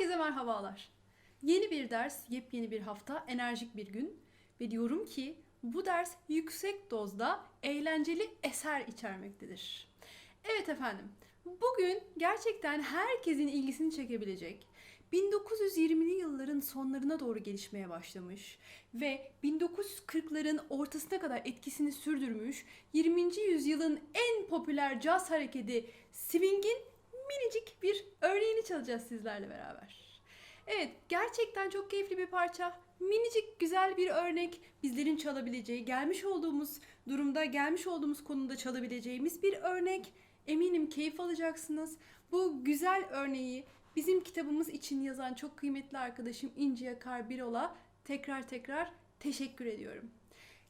Herkese merhabalar. Yeni bir ders, yepyeni bir hafta, enerjik bir gün ve diyorum ki bu ders yüksek dozda eğlenceli eser içermektedir. Evet efendim, bugün gerçekten herkesin ilgisini çekebilecek 1920'li yılların sonlarına doğru gelişmeye başlamış ve 1940'ların ortasına kadar etkisini sürdürmüş 20. yüzyılın en popüler caz hareketi swing'in minicik bir örneğini çalacağız sizlerle beraber. Evet, gerçekten çok keyifli bir parça. Minicik güzel bir örnek. Bizlerin çalabileceği, gelmiş olduğumuz durumda, gelmiş olduğumuz konuda çalabileceğimiz bir örnek. Eminim keyif alacaksınız. Bu güzel örneği bizim kitabımız için yazan çok kıymetli arkadaşım İnci Yakar Birol'a tekrar tekrar teşekkür ediyorum.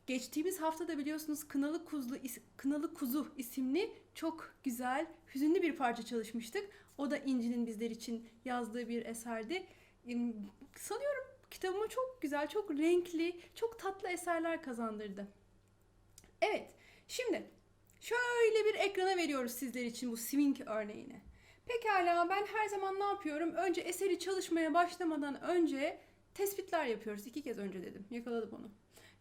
Geçtiğimiz hafta da biliyorsunuz Kınalı Kuzu, Kınalı Kuzu isimli çok güzel, hüzünlü bir parça çalışmıştık. O da İnci'nin bizler için yazdığı bir eserdi. Sanıyorum kitabıma çok güzel, çok renkli, çok tatlı eserler kazandırdı. Evet, şimdi şöyle bir ekrana veriyoruz sizler için bu swing örneğini. Pekala ben her zaman ne yapıyorum? Önce eseri çalışmaya başlamadan önce tespitler yapıyoruz. İki kez önce dedim. Yakaladım onu.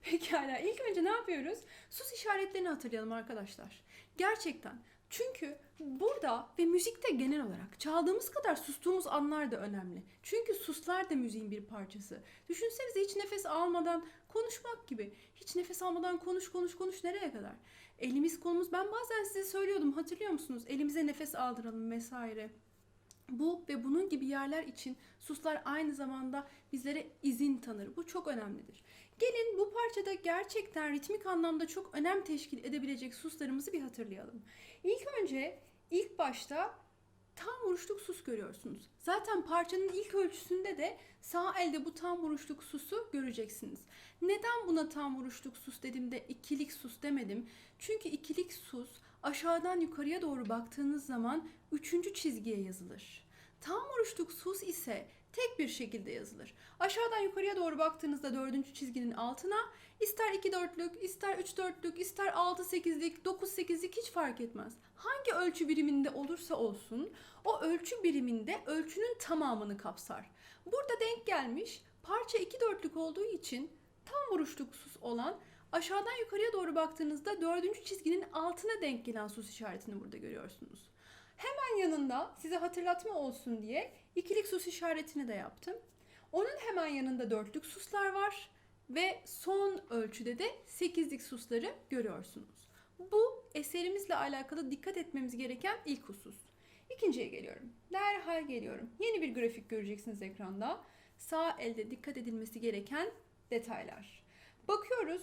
Pekala ilk önce ne yapıyoruz? Sus işaretlerini hatırlayalım arkadaşlar. Gerçekten. Çünkü burada ve müzikte genel olarak çaldığımız kadar sustuğumuz anlar da önemli. Çünkü suslar da müziğin bir parçası. Düşünsenize hiç nefes almadan konuşmak gibi. Hiç nefes almadan konuş konuş konuş nereye kadar? Elimiz kolumuz ben bazen size söylüyordum hatırlıyor musunuz? Elimize nefes aldıralım vesaire. Bu ve bunun gibi yerler için suslar aynı zamanda bizlere izin tanır. Bu çok önemlidir. Gelin bu parçada gerçekten ritmik anlamda çok önem teşkil edebilecek suslarımızı bir hatırlayalım. İlk önce ilk başta tam vuruşluk sus görüyorsunuz. Zaten parçanın ilk ölçüsünde de sağ elde bu tam vuruşluk susu göreceksiniz. Neden buna tam vuruşluk sus dedim de ikilik sus demedim? Çünkü ikilik sus aşağıdan yukarıya doğru baktığınız zaman üçüncü çizgiye yazılır. Tam vuruşluk sus ise tek bir şekilde yazılır. Aşağıdan yukarıya doğru baktığınızda dördüncü çizginin altına ister 2 dörtlük, ister 3 dörtlük, ister 6 sekizlik, 9 sekizlik hiç fark etmez. Hangi ölçü biriminde olursa olsun o ölçü biriminde ölçünün tamamını kapsar. Burada denk gelmiş parça 2 dörtlük olduğu için tam vuruşluk sus olan aşağıdan yukarıya doğru baktığınızda dördüncü çizginin altına denk gelen sus işaretini burada görüyorsunuz. Hemen yanında size hatırlatma olsun diye ikilik sus işaretini de yaptım. Onun hemen yanında dörtlük suslar var ve son ölçüde de sekizlik susları görüyorsunuz. Bu eserimizle alakalı dikkat etmemiz gereken ilk husus. İkinciye geliyorum. Derhal geliyorum. Yeni bir grafik göreceksiniz ekranda. Sağ elde dikkat edilmesi gereken detaylar. Bakıyoruz.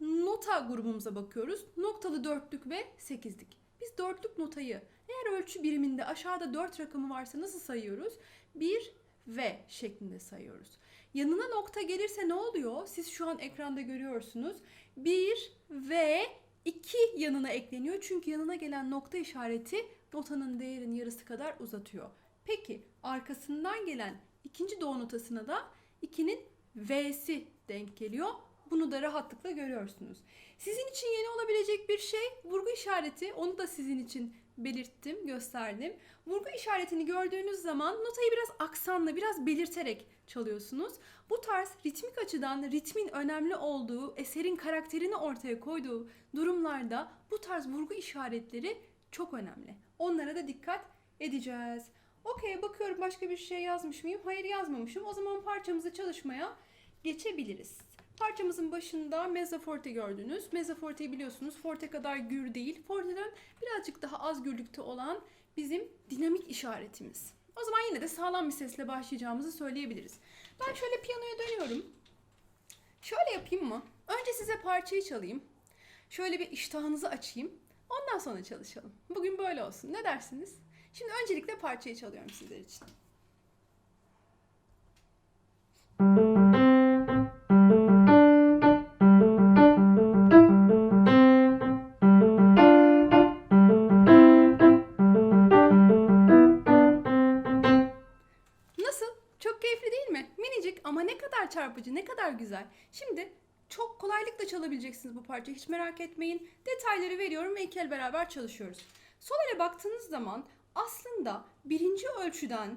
Nota grubumuza bakıyoruz. Noktalı dörtlük ve sekizlik. Biz dörtlük notayı eğer ölçü biriminde aşağıda 4 rakamı varsa nasıl sayıyoruz? 1 ve şeklinde sayıyoruz. Yanına nokta gelirse ne oluyor? Siz şu an ekranda görüyorsunuz. 1 ve 2 yanına ekleniyor. Çünkü yanına gelen nokta işareti notanın değerinin yarısı kadar uzatıyor. Peki arkasından gelen ikinci do notasına da 2'nin V'si denk geliyor. Bunu da rahatlıkla görüyorsunuz. Sizin için yeni olabilecek bir şey vurgu işareti. Onu da sizin için belirttim, gösterdim. Vurgu işaretini gördüğünüz zaman notayı biraz aksanla, biraz belirterek çalıyorsunuz. Bu tarz ritmik açıdan ritmin önemli olduğu, eserin karakterini ortaya koyduğu durumlarda bu tarz vurgu işaretleri çok önemli. Onlara da dikkat edeceğiz. Okey bakıyorum başka bir şey yazmış mıyım? Hayır yazmamışım. O zaman parçamızı çalışmaya geçebiliriz. Parçamızın başında mezza forte gördünüz. Mezza forteyi biliyorsunuz forte kadar gür değil. Forteden birazcık daha az gürlükte olan bizim dinamik işaretimiz. O zaman yine de sağlam bir sesle başlayacağımızı söyleyebiliriz. Ben şöyle piyanoya dönüyorum. Şöyle yapayım mı? Önce size parçayı çalayım. Şöyle bir iştahınızı açayım. Ondan sonra çalışalım. Bugün böyle olsun. Ne dersiniz? Şimdi öncelikle parçayı çalıyorum sizler için. Nasıl? Çarpıcı, ne kadar güzel. Şimdi çok kolaylıkla çalabileceksiniz bu parçayı. Hiç merak etmeyin. Detayları veriyorum ve iki el beraber çalışıyoruz. Sol ele baktığınız zaman aslında birinci ölçüden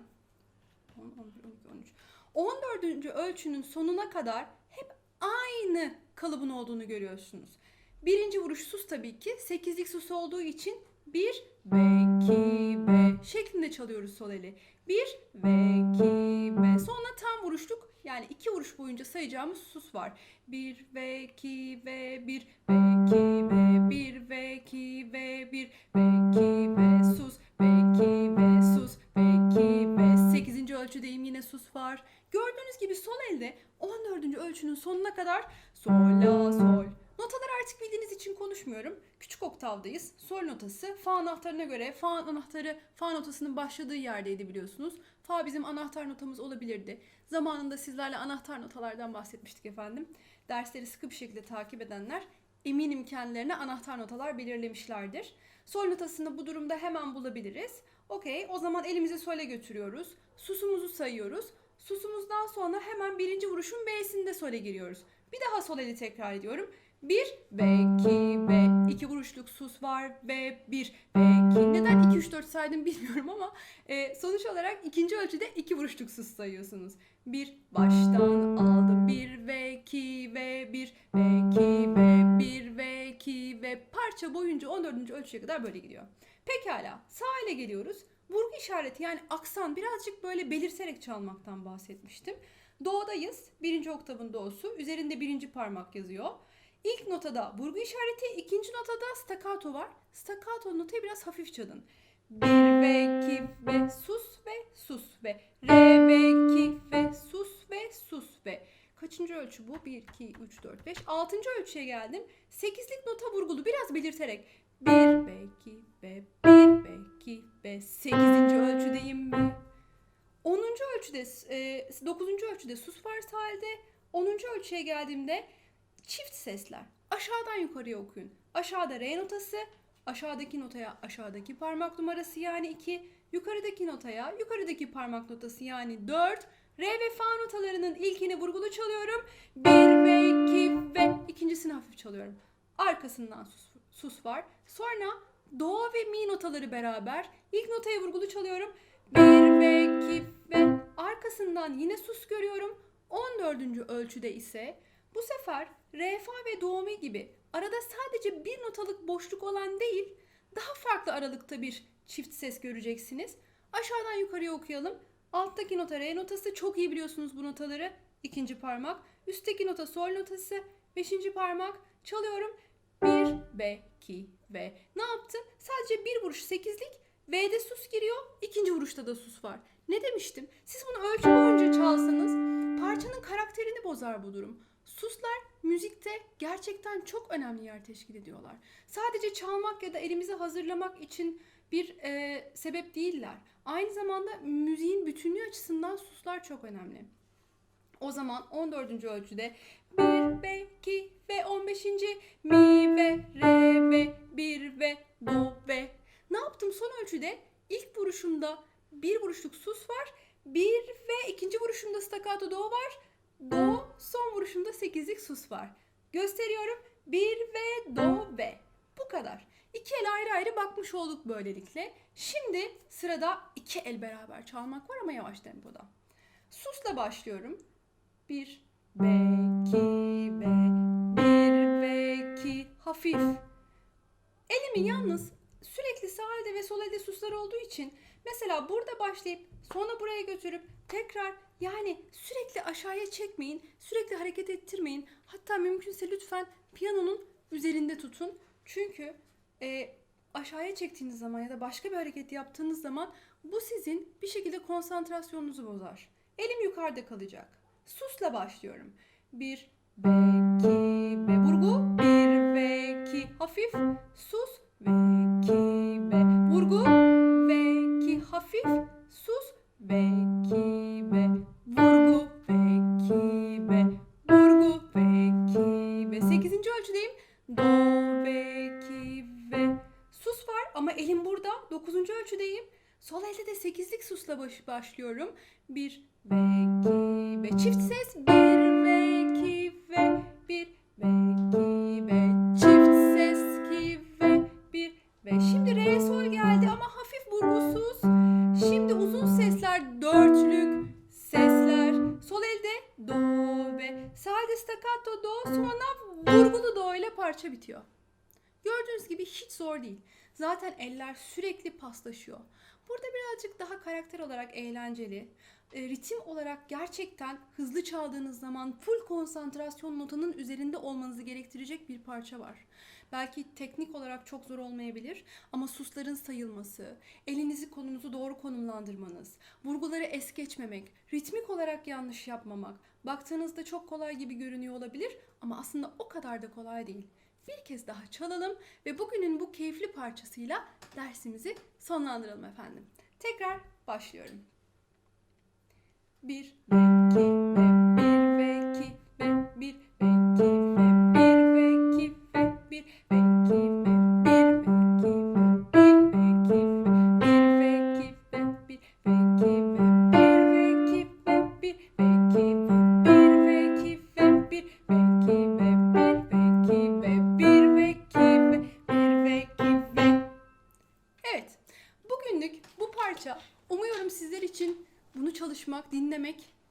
10, 11, 12, 13. 14. ölçünün sonuna kadar hep aynı kalıbın olduğunu görüyorsunuz. Birinci vuruş sus tabii ki. Sekizlik sus olduğu için 1 ve 2 ve şeklinde çalıyoruz sol eli. 1 ve 2 ve sonra tam vuruşluk yani iki vuruş boyunca sayacağımız sus var. 1 ve 2 ve 1 ve 2 ve 1 ve 2 ve 1 ve 2 ve sus ve 2 ve sus ve 2 ve 8. ölçüdeyim yine sus var. Gördüğünüz gibi sol elde 14. ölçünün sonuna kadar sol la sol. Artık bildiğiniz için konuşmuyorum. Küçük oktavdayız. Sol notası fa anahtarına göre fa anahtarı fa notasının başladığı yerdeydi biliyorsunuz. Fa bizim anahtar notamız olabilirdi. Zamanında sizlerle anahtar notalardan bahsetmiştik efendim. Dersleri sıkı bir şekilde takip edenler eminim kendilerine anahtar notalar belirlemişlerdir. Sol notasını bu durumda hemen bulabiliriz. Okey o zaman elimizi sole götürüyoruz. Susumuzu sayıyoruz. Susumuzdan sonra hemen birinci vuruşun B'sinde sole giriyoruz. Bir daha sol eli tekrar ediyorum. 1 ve 2 ve 2 vuruşluk sus var ve 1 ve 2. Neden 2 3 4 saydım bilmiyorum ama e, sonuç olarak ikinci ölçüde 2 vuruşluk sus sayıyorsunuz. 1 baştan aldım 1 ve 2 ve 1 ve 2 ve 1 ve 2 ve parça boyunca 14. ölçüye kadar böyle gidiyor. Pekala sağ ele geliyoruz. Vurgu işareti yani aksan birazcık böyle belirterek çalmaktan bahsetmiştim. Do'dayız. Birinci oktavın do'su. Üzerinde birinci parmak yazıyor. İlk notada vurgu işareti, ikinci notada staccato var. Staccato notayı biraz hafif çalın. Bir ve iki ve sus ve sus ve re ve iki ve sus ve sus ve Kaçıncı ölçü bu? 1, 2, 3, 4, 5. Altıncı ölçüye geldim. Sekizlik nota vurgulu biraz belirterek. 1 ve 2 ve 1 ve 2 ve sekizinci ölçüdeyim ve 10. ölçüde, e, 9. ölçüde sus var halde 10. ölçüye geldiğimde çift sesler. Aşağıdan yukarıya okuyun. Aşağıda re notası, aşağıdaki notaya aşağıdaki parmak numarası yani 2, yukarıdaki notaya yukarıdaki parmak notası yani 4, re ve fa notalarının ilkini vurgulu çalıyorum. 1 ve 2 ve ikincisini hafif çalıyorum. Arkasından sus, sus var. Sonra do ve mi notaları beraber ilk notaya vurgulu çalıyorum. 1 ve 2 ve arkasından yine sus görüyorum. 14. ölçüde ise bu sefer re, fa ve do, mi gibi arada sadece bir notalık boşluk olan değil, daha farklı aralıkta bir çift ses göreceksiniz. Aşağıdan yukarıya okuyalım. Alttaki nota re notası çok iyi biliyorsunuz bu notaları. İkinci parmak. Üstteki nota sol notası. Beşinci parmak. Çalıyorum. 1 ve 2 ve ne yaptım? Sadece bir vuruş sekizlik V'de sus giriyor. ikinci vuruşta da sus var. Ne demiştim? Siz bunu ölçü boyunca çalsanız parçanın karakterini bozar bu durum. Suslar müzikte gerçekten çok önemli yer teşkil ediyorlar. Sadece çalmak ya da elimizi hazırlamak için bir e, sebep değiller. Aynı zamanda müziğin bütünlüğü açısından suslar çok önemli. O zaman 14. ölçüde 1 ve 2 ve 15. mi ve re ve 1 ve do ve ne yaptım son ölçüde ilk vuruşumda bir vuruşluk sus var. Bir ve ikinci vuruşumda staccato do var. Do son vuruşumda sekizlik sus var. Gösteriyorum. Bir ve do ve. Bu kadar. İki el ayrı ayrı bakmış olduk böylelikle. Şimdi sırada iki el beraber çalmak var ama yavaş tempoda. Susla başlıyorum. Bir ve iki ve bir ve iki hafif. Elimin yalnız sürekli sağ elde ve sol elde suslar olduğu için mesela burada başlayıp sonra buraya götürüp tekrar yani sürekli aşağıya çekmeyin, sürekli hareket ettirmeyin. Hatta mümkünse lütfen piyanonun üzerinde tutun. Çünkü e, aşağıya çektiğiniz zaman ya da başka bir hareket yaptığınız zaman bu sizin bir şekilde konsantrasyonunuzu bozar. Elim yukarıda kalacak. Susla başlıyorum. Bir ve iki ve vurgu. Bir ve iki hafif. Sus ve iki ve vurgu. Ve iki hafif. Sus ve baş, başlıyorum. Bir ve iki ve çift ses. Bir ve iki ve bir ve iki ve çift ses ki ve bir ve. Şimdi re sol geldi ama hafif vurgusuz. Şimdi uzun sesler dörtlük sesler. Sol elde do ve sade staccato do sonra vurgulu do ile parça bitiyor. Gördüğünüz gibi hiç zor değil. Zaten eller sürekli paslaşıyor. Burada birazcık daha karakter olarak eğlenceli, e, ritim olarak gerçekten hızlı çaldığınız zaman full konsantrasyon notanın üzerinde olmanızı gerektirecek bir parça var. Belki teknik olarak çok zor olmayabilir ama susların sayılması, elinizi kolunuzu doğru konumlandırmanız, vurguları es geçmemek, ritmik olarak yanlış yapmamak baktığınızda çok kolay gibi görünüyor olabilir ama aslında o kadar da kolay değil bir kez daha çalalım ve bugünün bu keyifli parçasıyla dersimizi sonlandıralım efendim. Tekrar başlıyorum. 1 ve 2 ve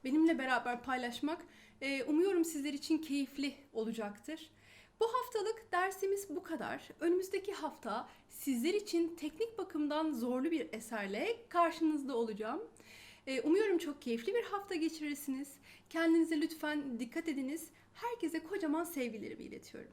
benimle beraber paylaşmak e, umuyorum sizler için keyifli olacaktır. Bu haftalık dersimiz bu kadar. Önümüzdeki hafta sizler için teknik bakımdan zorlu bir eserle karşınızda olacağım. E, umuyorum çok keyifli bir hafta geçirirsiniz. Kendinize lütfen dikkat ediniz. Herkese kocaman sevgilerimi iletiyorum.